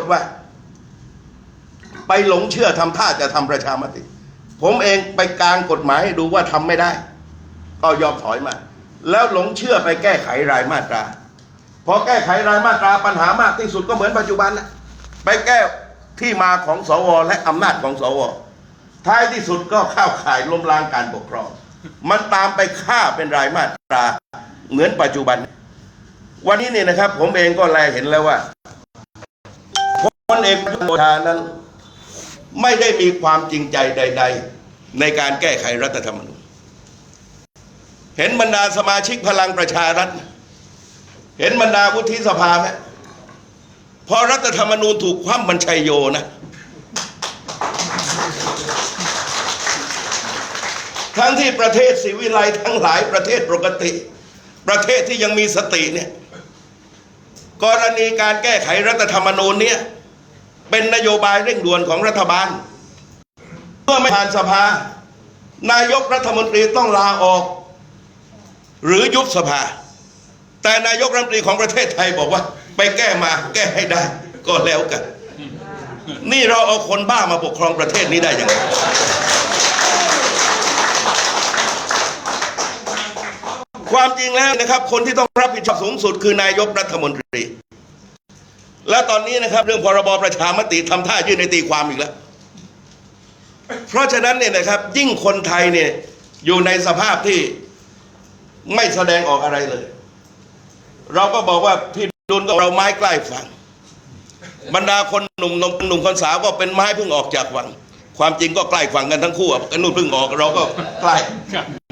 ฏว่า ไปหลงเชื่อทำท่าจะทำประชามติ ผมเองไปกลางกฎหมายดูว่าทำไม่ได้ ก็ยอมถอยมา แล้วหลงเชื่อไปแก้ไขรายมาตราพอแก้ไขรายมาตราปัญหามากที่สุดก็เหมือนปัจจุบันนะไปแก้ที่มาของสวและอำนาจของสวท้ายที่สุดก็เข้าข่ายล้มล้างการปกครอง มันตามไปฆ่าเป็นรายมาตราเหมือนปัจจุบัน วันนี้เนี่ยนะครับ ผมเองก็แลเห็นแล้วว่า พลเอกประยุทธ์โอชานั้น ไม่ได้มีความจริงใจใด ๆ ในการแก้ไขรัฐธรรมนูญ เห็นบรรดาสมาชิกพลังประชารัฐ เห็นบรรดาวุฒิสภาไหมพอรัฐธรรมนูญถูกคว่ำมันชัยโยนะ ทั้งที่ประเทศศิวิไลทั้งหลายประเทศปกติ ประเทศที่ยังมีสติเนี่ยกรณีการแก้ไขรัฐธรรมนูญเนี่ย เป็นนโยบายเร่งด่วนของรัฐบาล เมื่อไม่ผ่านสภา นายกรัฐมนตรีต้องลาออก หรือยุบสภา แต่นายกรัฐมนตรีของประเทศไทยบอกว่า ไปแก้มาแก้ให้ได้ ก็แล้วกัน นี่เราเอาคนบ้ามาปกครองประเทศนี้ได้ยังไงความจริงแล้วนะครับ คนที่ต้องรับผิดชอบสูงสุดคือนายกรัฐมนตรี และตอนนี้นะครับ เรื่องพรบประชามติทำท่ายื่นในตีความอีกแล้ว เพราะฉะนั้นเนี่ยนะครับ ยิ่งคนไทยเนี่ยอยู่ในสภาพที่ไม่แสดงออกอะไรเลย เราก็บอกว่าพี่ดุลก็เราไม้ใกล้ฝั่งบรรดาคนหนุ่มหนุ่มหนุ่มคนสาวก็เป็นไม้เพิ่งออกจากฝั่งความจริงก็ใกล้ฝั่งกันทั้งคู่อะกันนู่นเพิ่งออกเราก็ใกล้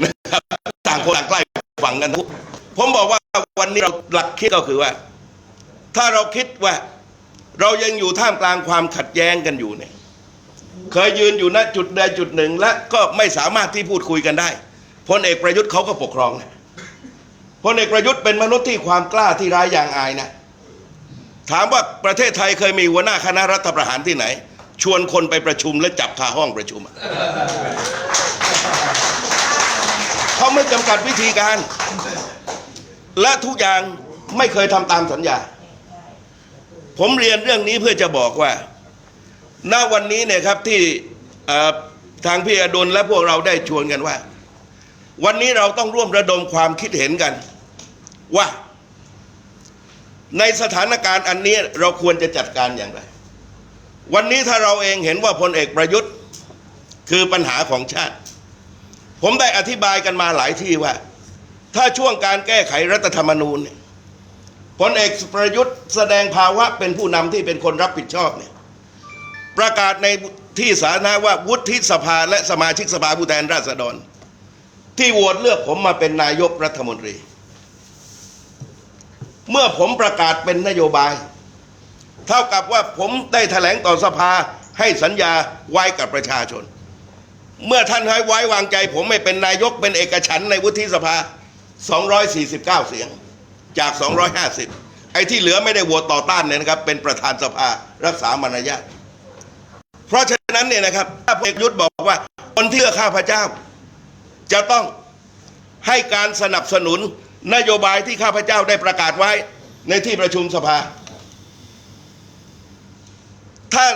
นะครับต่างคนต่างใกล้ฝั่งกันทั้งผมบอกว่าวันนี้เราหลักคิดก็คือว่า ถ้าเราคิดว่า เรายังอยู่ท่ามกลางความขัดแย้งกันอยู่เนี่ยเคยยืนอยู่ณจุดใดจุดหนึ่ง และก็ไม่สามารถที่พูดคุยกันได้พลเอกประยุทธ์เขาก็ปกครองนะพลเอกประยุทธ์เป็นมนุษย์ที่ความกล้าที่ร้ายอย่างอายนะถามว่าประเทศไทยเคยมีหัวหน้าคณะรัฐประหารที่ไหน ชวนคนไปประชุมและจับคาห้องประชุมเขาไม่จำกัดวิธีการ และทุกอย่างไม่เคยทำตามสัญญา ผมเรียนเรื่องนี้เพื่อจะบอกว่า ณวันนี้เนี่ยครับที่ทางพี่อดุลและพวกเราได้ชวนกันว่า วันนี้เราต้องร่วมระดมความคิดเห็นกัน ว่า ในสถานการณ์อันนี้เราควรจะจัดการอย่างไร วันนี้ถ้าเราเองเห็นว่าพลเอกประยุทธ์ คือปัญหาของชาติ ผมได้อธิบายกันมาหลายที่ว่า ถ้าช่วงการแก้ไขรัฐธรรมนูญเนี่ย พลเอกประยุทธ์แสดงภาวะเป็นผู้นำที่เป็นคนรับผิดชอบเนี่ยประกาศในที่สาธารณะว่าวุฒิสภาและสมาชิกสภาผู้แทนราษฎร ที่โหวตเลือกผมมาเป็นนายกรัฐมนตรี เมื่อผมประกาศเป็นนโยบาย เท่ากับว่าผมได้แถลงต่อสภาให้สัญญาไว้กับประชาชน เมื่อท่านให้ไว้วางใจ ผมไม่เป็นนายกเป็นเอกฉันในวุฒิสภา 249 เสียง จาก 250 ไอ้ที่เหลือไม่ได้โหวตต่อต้านเนี่ยนะครับ เป็นประธานสภารักษามารยาทเพราะฉะนั้นเนี่ยนะครับถ้าพลเอกยุทธบอกว่าคนที่เลือกข้าพเจ้า จะต้องให้การสนับสนุนนโยบายที่ข้าพเจ้าได้ประกาศไว้ในที่ประชุมสภา ถ้า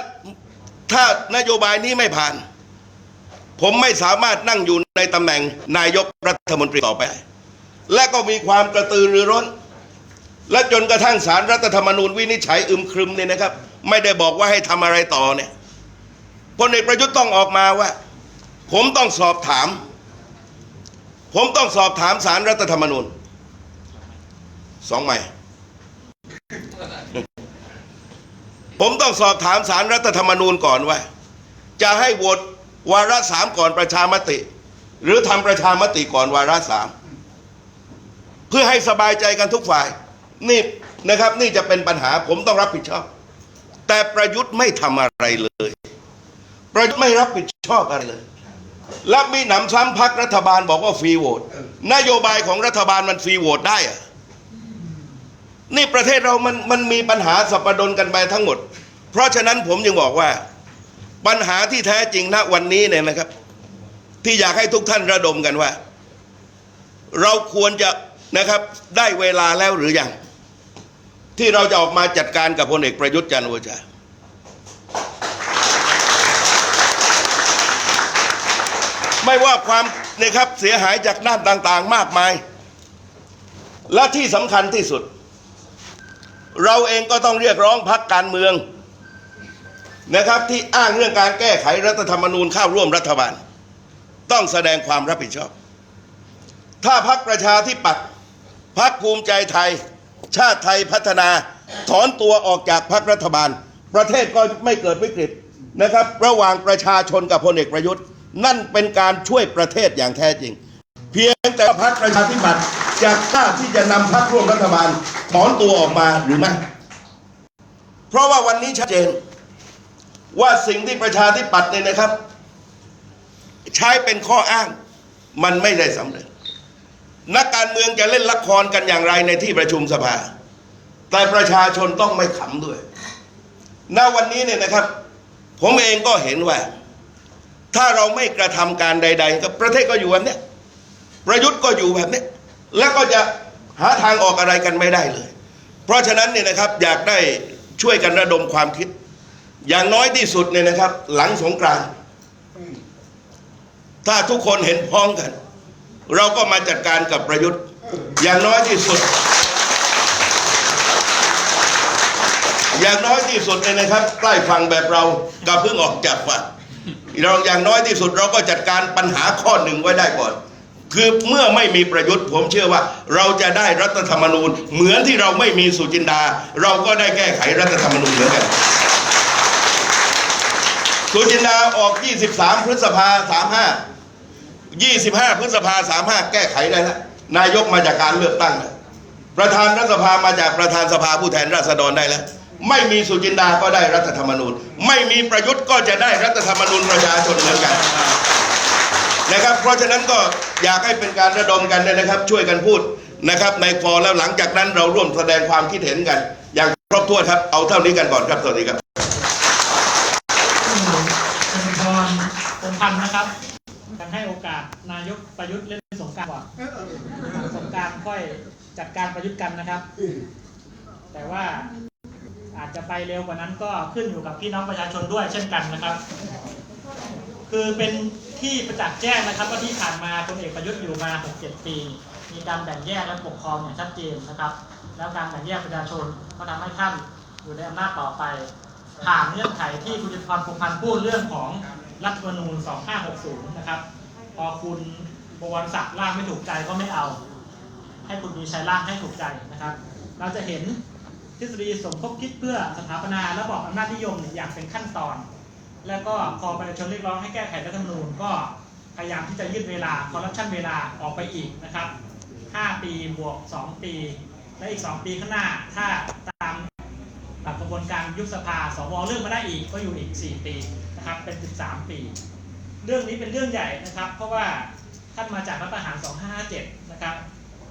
ถ้านโยบายนี้ไม่ผ่าน ผมไม่สามารถนั่งอยู่ในตำแหน่งนายกรัฐมนตรีต่อไป และก็มีความกระตือรือร้น และจนกระทั่งสารรัฐธรรมนูญวินิจฉัยอึมครึมเนี่ยนะครับ ไม่ได้บอกว่าให้ทำอะไรต่อเนี่ยพลเอกประยุทธ์ต้องออกมาว่า ผมต้องสอบถาม ผมต้องสอบถามสารรัฐธรรมนูญสองใหม่ ผมต้องสอบถามสารรัฐธรรมนูญก่อนว่า จะให้โหวตวาระสามก่อนประชามติ หรือทำประชามติก่อนวาระสามเพื่อให้สบายใจกันทุกฝ่าย นี่นะครับนี่จะเป็นปัญหาผมต้องรับผิดชอบ แต่ประยุทธ์ไม่ทำอะไรเลย ประยุทธ์ไม่รับผิดชอบอะไรเลย และมีหนำซ้ำพักรัฐบาลบอกว่าฟรีโหวตนโยบายของรัฐบาลมันฟรีโหวตได้อะนี่ประเทศเรามันมันมีปัญหาสับปะดนกันไปทั้งหมด เพราะฉะนั้นผมจึงบอกว่า ปัญหาที่แท้จริงณวันนี้เนี่ยนะครับ ที่อยากให้ทุกท่านระดมกันว่า เราควรจะนะครับได้เวลาแล้วหรือยัง ที่เราจะออกมาจัดการกับพลเอกประยุทธ์จันทร์โอชาไม่ว่าความนะครับเสียหายจากด้านต่างๆ มากมาย และที่สำคัญที่สุด เราเองก็ต้องเรียกร้องพักการเมืองนะครับที่อ้างเรื่องการแก้ไขรัฐธรรมนูญเข้าร่วมรัฐบาล ต้องแสดงความรับผิดชอบ ถ้าพักประชาธิปัตย์พักภูมิใจไทย ชาติไทยพัฒนาถอนตัวออกจากพักรัฐบาล ประเทศก็ไม่เกิดวิกฤตนะครับ ระหว่างประชาชนกับพลเอกประยุทธ์ นั่นเป็นการช่วยประเทศอย่างแท้จริง เพียงแต่ว่าพักประชาธิปัตย์จะกล้าที่จะนำพักร่วมรัฐบาลถอนตัวออกมาหรือไม่เพราะว่าวันนี้ชัดเจน ว่าสิ่งที่ประชาธิปัตย์เนี่ยนะครับ ใช้เป็นข้ออ้างมันไม่ได้สำเร็จ นักการเมืองจะเล่นละครกันอย่างไรในที่ประชุมสภา แต่ประชาชนต้องไม่ขำด้วย ณ วันนี้เนี่ยนะครับ ผมเองก็เห็นว่า ถ้าเราไม่กระทำการใด ๆ ก็ประเทศก็อยู่แบบนี้ประยุทธ์ก็อยู่แบบนี้แล้วก็จะหาทางออกอะไรกันไม่ได้เลย เพราะฉะนั้นเนี่ยนะครับอยากได้ช่วยกันระดมความคิด อย่างน้อยที่สุดเนี่ยนะครับ หลังสงกรานต์ถ้าทุกคนเห็นพ้องกัน เราก็มาจัดการกับประยุทธ์ อย่างน้อยที่สุด อย่างน้อยที่สุดเนี่ยนะครับ ใกล้ฝั่งแบบเราก็เพิ่งออกจากฝั่งเราอย่างน้อยที่สุดเราก็จัดการปัญหาข้อหนึ่งไว้ได้ก่อน คือเมื่อไม่มีประยุทธ์ ผมเชื่อว่า เราจะได้รัฐธรรมนูญ เหมือนที่เราไม่มีสุจินดา เราก็ได้แก้ไขรัฐธรรมนูญเหมือนกันสุจินดาออก 23 พฤษภา35 25 พฤษภา35แก้ไขได้แล้วนายกมาจากการเลือกตั้งประธานรัฐสภามาจากประธานสภาผู้แทนราษฎรได้แล้ว ไม่มีสุจินดาก็ได้รัฐธรรมนูญ ไม่มีประยุทธ์ก็จะได้รัฐธรรมนูญประชาชนเหมือนกันนะครับ เพราะฉะนั้นก็อยากให้เป็นการระดมกันเนี่ยนะครับ ช่วยกันพูดนะครับในฟอร์แล้วหลังจากนั้นเราร่วมแสดงความคิดเห็นกัน อย่างครบถ้วนครับเอาเท่านี้กันก่อนครับสวัสดีครับคุณพรพงพันธ์นะครับ ให้โอกาสนายกประยุทธ์เล่นสงกรารก่อนสงกรารค่อยจัดการประยุทธ์กันนะครับ แต่ว่าอาจจะไปเร็วกว่านั้นก็ขึ้นอยู่กับพี่น้องประชาชนด้วยเช่นกันนะครับ คือเป็นที่ประจักษ์แจ้งนะครับว่าที่ผ่านมาพลเอกประยุทธ์อยู่มา 6-7 ปี มีการแบ่งแยกและปกครองอย่างชัดเจนนะครับ แล้วการแบ่งแยกประชาชนก็ทำให้ท่านอยู่ในอำนาจต่อไปผ่านเงื่อนไขที่คุณจุลพันธ์พงพันธ์พูดเรื่องของรัฐธรรมนูญ 2560 นะครับ พอคุณบวรศักดิ์ร่างไม่ถูกใจก็ไม่เอา ให้คุณมีชัยร่างให้ถูกใจนะครับ เราจะเห็นทฤษฎีสมคบคิดเพื่อสถาปนาระบอบอำนาจนิยมเนี่ยอย่างเป็นขั้นตอน แล้วก็พอประชาชนเรียกร้องให้แก้ไขรัฐธรรมนูญก็พยายามที่จะยืดเวลาคอร์รัปชันเวลาออกไปอีกนะครับ 5 ปีบวก 2 ปี และอีก 2 ปีข้างหน้า ถ้าตามหลักกระบวนการยุบสภาสวเลือกมาได้อีกก็อยู่อีก 4 ปีนะครับเป็น 13 ปี เรื่องนี้เป็นเรื่องใหญ่นะครับ เพราะว่าท่านมาจากรัฐประหาร 2557 นะครับ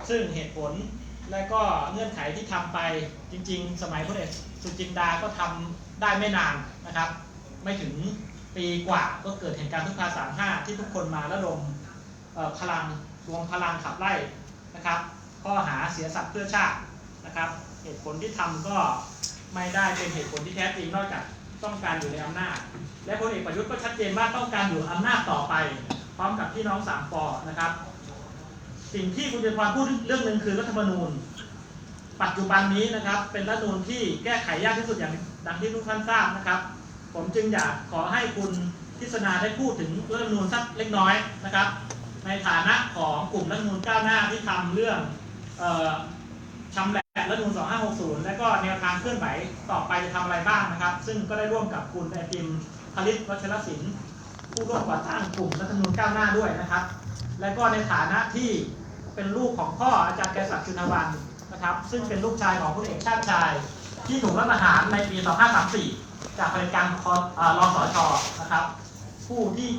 ซึ่งเหตุผลและก็เงื่อนไขที่ทำไปจริง ๆ สมัยพลเอกสุจินดาก็ทำได้ไม่นานนะครับ ไม่ถึงปีกว่าก็เกิดเหตุการณ์ทุกภาสามห้าที่ทุกคนมาระดมพลังรวมพลังขับไล่นะครับข้อหาเสียสัตว์เพื่อชาตินะครับ เหตุผลที่ทำก็ไม่ได้เป็นเหตุผลที่แท้จริงนอกจาก ต้องการอยู่ในอำนาจ และพลเอกประยุทธ์ก็ชัดเจนว่าต้องการอยู่อำนาจต่อไป พร้อมกับพี่น้องสามปอนะครับ สิ่งที่คุณเจริญพรพูดเรื่องหนึ่งคือรัฐธรรมนูญ ปัจจุบันนี้นะครับ เป็นรัฐธรรมนูญที่แก้ไขยากที่สุดอย่างดังที่ทุกท่านทราบนะครับ ผมจึงอยากขอให้คุณพิษณาได้พูดถึงรัฐธรรมนูญสักเล็กน้อยนะครับ ในฐานะของกลุ่มรัฐธรรมนูญก้าวหน้าที่ทำเรื่องออชำแหละ รัฐมนูญ2560 และก็แนวทางเคลื่อนไหวต่อไปจะทำอะไรบ้างนะครับ ซึ่งก็ได้ร่วมกับคุณไอติมพลิตวัชรศิลป์ผู้ร่วมก่อตั้งกลุ่มรัฐมนูญก้าวหน้าด้วยนะครับ และก็ในฐานะที่เป็นลูกของพ่ออาจารย์แกศักดิ์ชุนวันนะครับ ซึ่งเป็นลูกชายของคุณเอกชาติชาย ที่ถูกรัฐประหารในปี 2534 จากเผด็จการคอเอ่อรอสชนะครับ ผู้ที่